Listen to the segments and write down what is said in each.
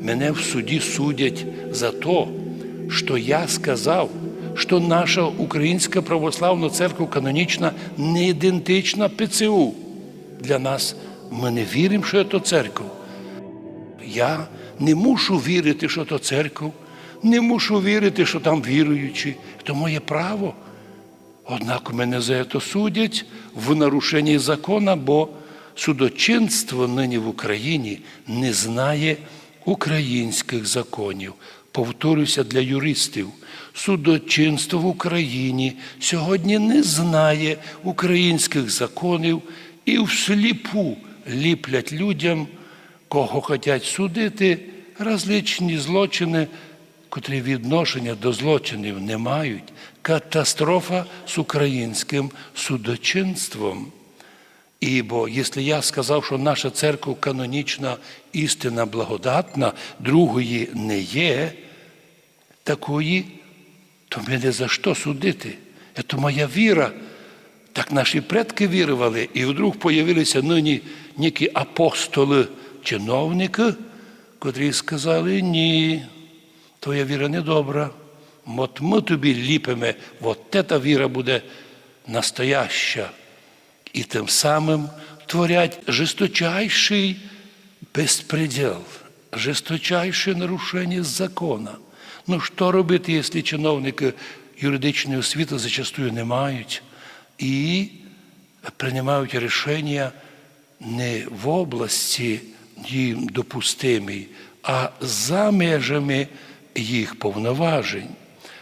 Мене в суді судять за то, що я сказав, що наша Українська православна церква канонічна не ідентична ПЦУ. Для нас ми не віримо, що це церква. Я не мушу вірити, що то церква, не мушу вірити, що там віруючі. То моє право. Однак мене за це судять в нарушенні закона, бо судочинство нині в Україні не знає українських законів. Повторюся для юристів. Судочинство в Україні сьогодні не знає українських законів і всліпу ліплять людям, кого хочуть судити, различні злочини, котрі відношення до злочинів не мають. Катастрофа з українським судочинством. І бо якщо я сказав, що наша церква канонічна істина благодатна, другої не є, такої, то мене за що судити? Це моя віра. Так наші предки вірували, і вдруг появилися нині некі апостоли, чиновники, котрі сказали, ні, твоя віра не добра. От ми тобі ліпимо, от ця віра буде настояща. І тим самим творять жесточайший безпреділ, жесточайше нарушення закона. Ну що робити, якщо чиновники юридичної освіти зачастую не мають і приймають рішення не в області їм допустимій, а за межами їх повноважень.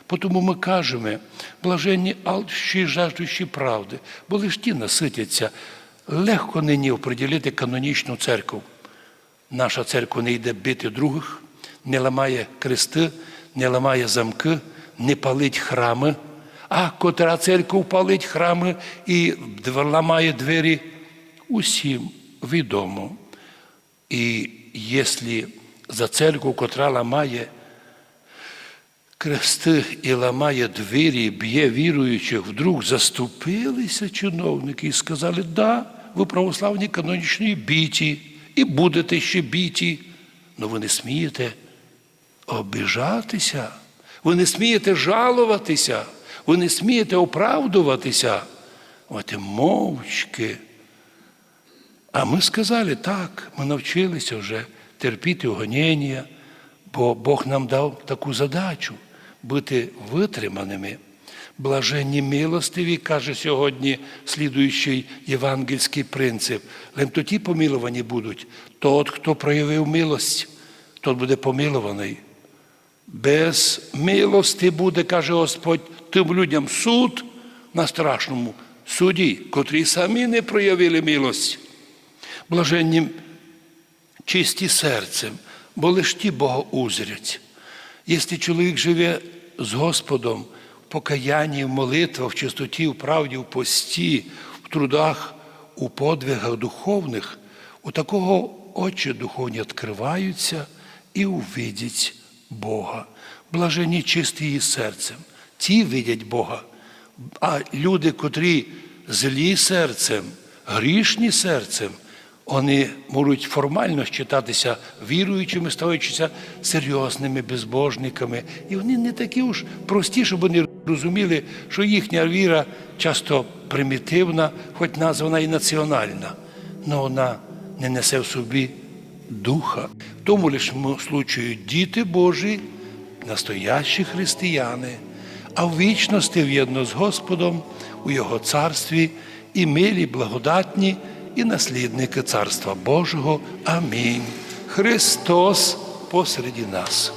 Тому ми кажемо, блаженні алчі, жаждущі правди, бо лиш ті наситяться. Легко нині оприділити канонічну церкву. Наша церква не йде бити других, не ламає крести, не ламає замки, не палить храми. А котра церква палить храми і ламає двері, усім відомо. І якщо за церкву, котра ламає крести і ламає двері, б'є віруючих, вдруг заступилися чиновники і сказали, да, ви православні канонічні біті, і будете ще біті, але ви не смієте обіжатися, ви не смієте жалуватися, ви не смієте оправдуватися. От і мовчки. А ми сказали, так, ми навчилися вже терпіти гоніння, бо Бог нам дав таку задачу бути витриманими. Блаженні милостиві, каже сьогодні слідуючий євангельський принцип. Лем тоді помиловані будуть. Тот, хто проявив милость, тот буде помилований. Без милости буде, каже Господь, тим людям суд на страшному суді, котрі самі не проявили милость. Блаженні чисті серцем, бо лиш ті Бога узрять. Якщо чоловік живе з Господом в покаянні, в молитвах, в чистоті, в правді, в пості, в трудах, у подвигах духовних, у такого очі духовні відкриваються і увидять Бога. Блажені чисті її серцем. Ті видять Бога. А люди, котрі злі серцем, грішні серцем, вони можуть формально считатися віруючими, ставаючися серйозними безбожниками. І вони не такі уж прості, щоб вони розуміли, що їхня віра часто примітивна, хоч названа і національна, але вона не несе в собі духа. В тому лише случаю діти Божі, настоящі християни, а в вічності в'єдно з Господом у Його царстві і милі, благодатні і наслідники Царства Божого. Амінь. Христос посереді нас.